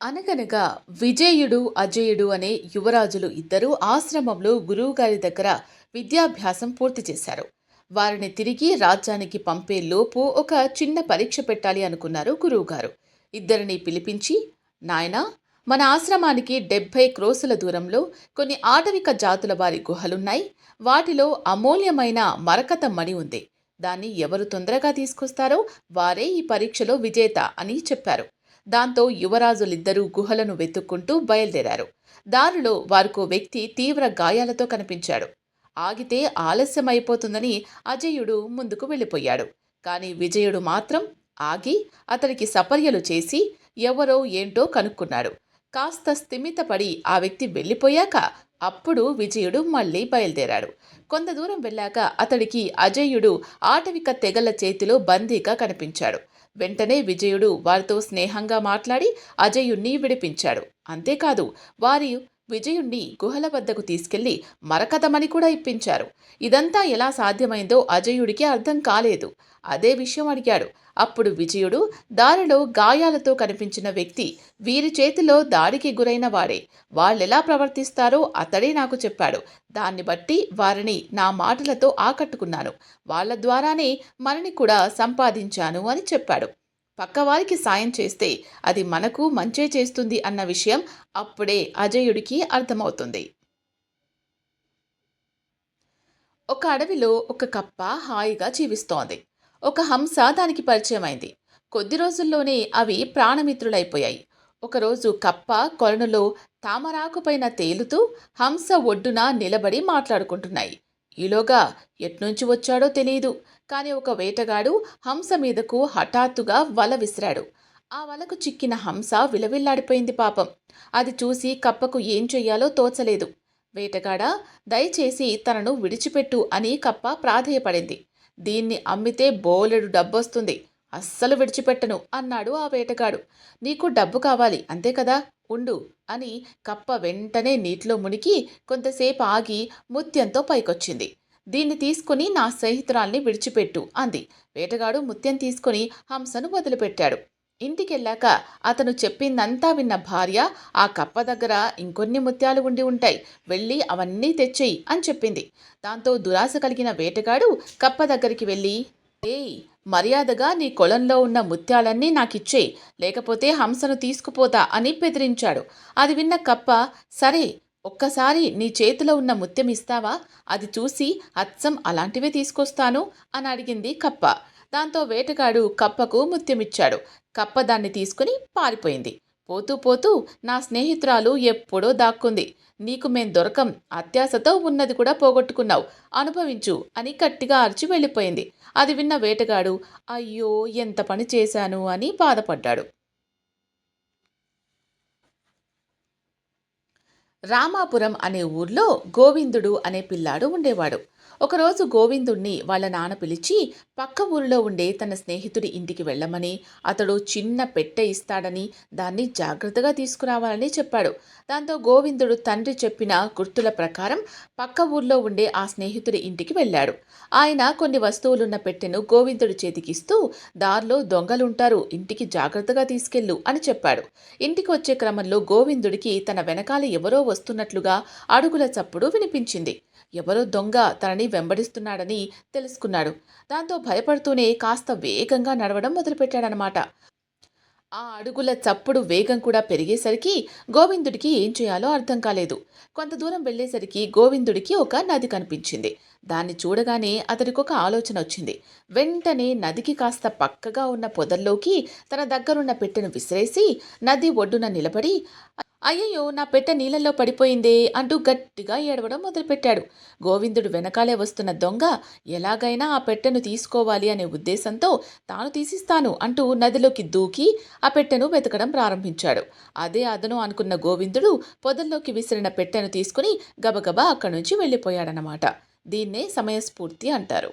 అనగనగా విజయుడు అజయుడు అనే యువరాజులు ఇద్దరూ ఆశ్రమంలో గురువుగారి దగ్గర విద్యాభ్యాసం పూర్తి చేశారు. వారిని తిరిగి రాజ్యానికి పంపే లోపు ఒక చిన్న పరీక్ష పెట్టాలి అనుకున్నారు గురువుగారు. ఇద్దరిని పిలిపించి నాయనా మన ఆశ్రమానికి డెబ్భై క్రోసుల దూరంలో కొన్ని ఆటవిక జాతుల వారి గుహలున్నాయి. వాటిలో అమూల్యమైన మరకత మణి ఉంది. దాన్ని ఎవరు తొందరగా తీసుకొస్తారో వారే ఈ పరీక్షలో విజేత అని చెప్పారు. దాంతో యువరాజులిద్దరూ గుహలను వెతుక్కుంటూ బయలుదేరారు. దారిలో వారికో వ్యక్తి తీవ్ర గాయాలతో కనిపించాడు. ఆగితే ఆలస్యం అయిపోతుందని అజయుడు ముందుకు వెళ్ళిపోయాడు. కానీ విజయుడు మాత్రం ఆగి అతనికి సపర్యలు చేసి ఎవరో ఏంటో కనుక్కున్నాడు. కాస్త స్థిమితపడి ఆ వ్యక్తి వెళ్ళిపోయాక అప్పుడు విజయుడు మళ్ళీ బయలుదేరాడు. కొంత దూరం వెళ్ళాక అతడికి అజయుడు ఆటవిక తెగల చేతిలో బందీగా కనిపించాడు. వెంటనే విజయుడు వారితో స్నేహంగా మాట్లాడి అజయుణ్ణి విడిపించాడు. అంతేకాదు వారి విజయుణ్ణి గుహల వద్దకు తీసుకెళ్ళి మరకథమని కూడా ఇప్పించారు. ఇదంతా ఎలా సాధ్యమైందో అజయుడికి అర్థం కాలేదు. అదే విషయం అడిగాడు. అప్పుడు విజయుడు దారిలో గాయాలతో కనిపించిన వ్యక్తి వీరి చేతిలో దాడికి గురైన వాడే. వాళ్ళెలా ప్రవర్తిస్తారో అతడే నాకు చెప్పాడు. దాన్ని బట్టి వారిని నా మాటలతో ఆకట్టుకున్నాను. వాళ్ళ ద్వారానే మనని కూడా సంపాదించాను అని చెప్పాడు. పక్కవారికి సాయం చేస్తే అది మనకు మంచే చేస్తుంది అన్న విషయం అప్పుడే అజయుడికి అర్థమవుతుంది. ఒక అడవిలో ఒక కప్ప హాయిగా జీవిస్తోంది. ఒక హంస దానికి పరిచయమైంది. కొద్ది రోజుల్లోనే అవి ప్రాణమిత్రులైపోయాయి. ఒకరోజు కప్ప కొలనులో తామరాకుపైన తేలుతూ హంస ఒడ్డున నిలబడి మాట్లాడుకుంటున్నాయి. ఈలోగా ఎట్నుంచి వచ్చాడో తెలియదు కానీ ఒక వేటగాడు హంస మీదకు హఠాత్తుగా వల విసిరాడు. ఆ వలకు చిక్కిన హంస విలవిల్లాడిపోయింది పాపం. అది చూసి కప్పకు ఏం చెయ్యాలో తోచలేదు. వేటగాడ దయచేసి తనను విడిచిపెట్టు అని కప్ప ప్రాధేయపడింది. దీన్ని అమ్మితే బోలెడు డబ్బొస్తుంది. అస్సలు విడిచిపెట్టను అన్నాడు ఆ వేటగాడు. నీకు డబ్బు కావాలి అంతే కదా? ఉండు అని కప్ప వెంటనే నీటిలో మునిగి కొంతసేపు ఆగి ముత్యంతో పైకొచ్చింది. దీన్ని తీసుకుని నా స్నేహితురాల్ని విడిచిపెట్టు అంది. వేటగాడు ముత్యం తీసుకుని హంసను వదిలిపెట్టాడు ఇంటికెళ్ళాక అతను చెప్పిందంతా విన్న భార్య ఆ కప్ప దగ్గర ఇంకొన్ని ముత్యాలు ఉండి ఉంటాయి వెళ్ళి అవన్నీ తెచ్చేయి అని చెప్పింది. దాంతో దురాశ కలిగిన వేటగాడు కప్ప దగ్గరికి వెళ్ళి ఏయ్ మర్యాదగా నీ కొలంలో ఉన్న ముత్యాలన్నీ నాకిచ్చేయి లేకపోతే హంసను తీసుకుపోతా అని బెదిరించాడు. అది విన్న కప్ప సరే ఒక్కసారి నీ చేతిలో ఉన్న ముత్యం ఇస్తావా? అది చూసి అచ్చం అలాంటివే తీసుకొస్తాను అని అడిగింది కప్ప. దాంతో వేటగాడు కప్పకు ముత్యమిచ్చాడు. కప్ప దాన్ని తీసుకుని పారిపోయింది. పోతూ పోతూ నా స్నేహితురాలు ఎప్పుడో దాక్కుంది. నీకు మేం దొరకం అత్యాశతో ఉన్నది కూడా పోగొట్టుకున్నావు అనుభవించు అని గట్టిగా అరిచి వెళ్ళిపోయింది. అది విన్న వేటగాడు అయ్యో ఎంత పని చేశాను అని బాధపడ్డాడు. రామాపురం అనే ఊర్లో గోవిందుడు అనే పిల్లాడు ఉండేవాడు. ఒకరోజు గోవిందుణ్ణి వాళ్ళ నాన్న పిలిచి పక్క ఊరిలో ఉండే తన స్నేహితుడి ఇంటికి వెళ్ళమని అతడు చిన్న పెట్టె ఇస్తాడని దాన్ని జాగ్రత్తగా తీసుకురావాలని చెప్పాడు. దాంతో గోవిందుడు తండ్రి చెప్పిన గుర్తుల ప్రకారం పక్క ఊర్లో ఉండే ఆ స్నేహితుడి ఇంటికి వెళ్ళాడు. ఆయన కొన్ని వస్తువులున్న పెట్టెను గోవిందుడి చేతికిస్తూ దారిలో దొంగలుంటారు ఇంటికి జాగ్రత్తగా తీసుకెళ్ళు అని చెప్పాడు. ఇంటికి వచ్చే క్రమంలో గోవిందుడికి తన వెనకాల ఎవరో వస్తున్నట్లుగా అడుగుల చప్పుడు వినిపించింది. ఎవరో దొంగ తనని వెంబడిస్తున్నాడని తెలుసుకున్నాడు. దాంతో భయపడుతూనే కాస్త వేగంగా నడవడం మొదలుపెట్టాడనమాట ఆ అడుగుల చప్పుడు వేగం కూడా పెరిగేసరికి గోవిందుడికి ఏం చేయాలో అర్థం కాలేదు. కొంత దూరం వెళ్ళేసరికి గోవిందుడికి ఒక నది కనిపించింది. దాన్ని చూడగానే అతడికి ఒక ఆలోచన వచ్చింది. వెంటనే నదికి కాస్త పక్కగా ఉన్న పొదల్లోకి తన దగ్గరున్న పెట్టెను విసిరేసి నది ఒడ్డున నిలబడి అయ్యయ్యో నా పెట్టె నీళ్ళల్లో పడిపోయిందే అంటూ గట్టిగా ఏడవడం మొదలుపెట్టాడు. గోవిందుడు వెనకాలే వస్తున్న దొంగ ఎలాగైనా ఆ పెట్టెను తీసుకోవాలి అనే ఉద్దేశంతో తాను తీసిస్తాను అంటూ నదిలోకి దూకి ఆ పెట్టెను వెతకడం ప్రారంభించాడు. అదే అదను అనుకున్న గోవిందుడు పొదల్లోకి విసిరిన పెట్టెను తీసుకుని గబగబా అక్కడి నుంచి వెళ్ళిపోయాడనమాట దీన్నే సమయస్ఫూర్తి అంటారు.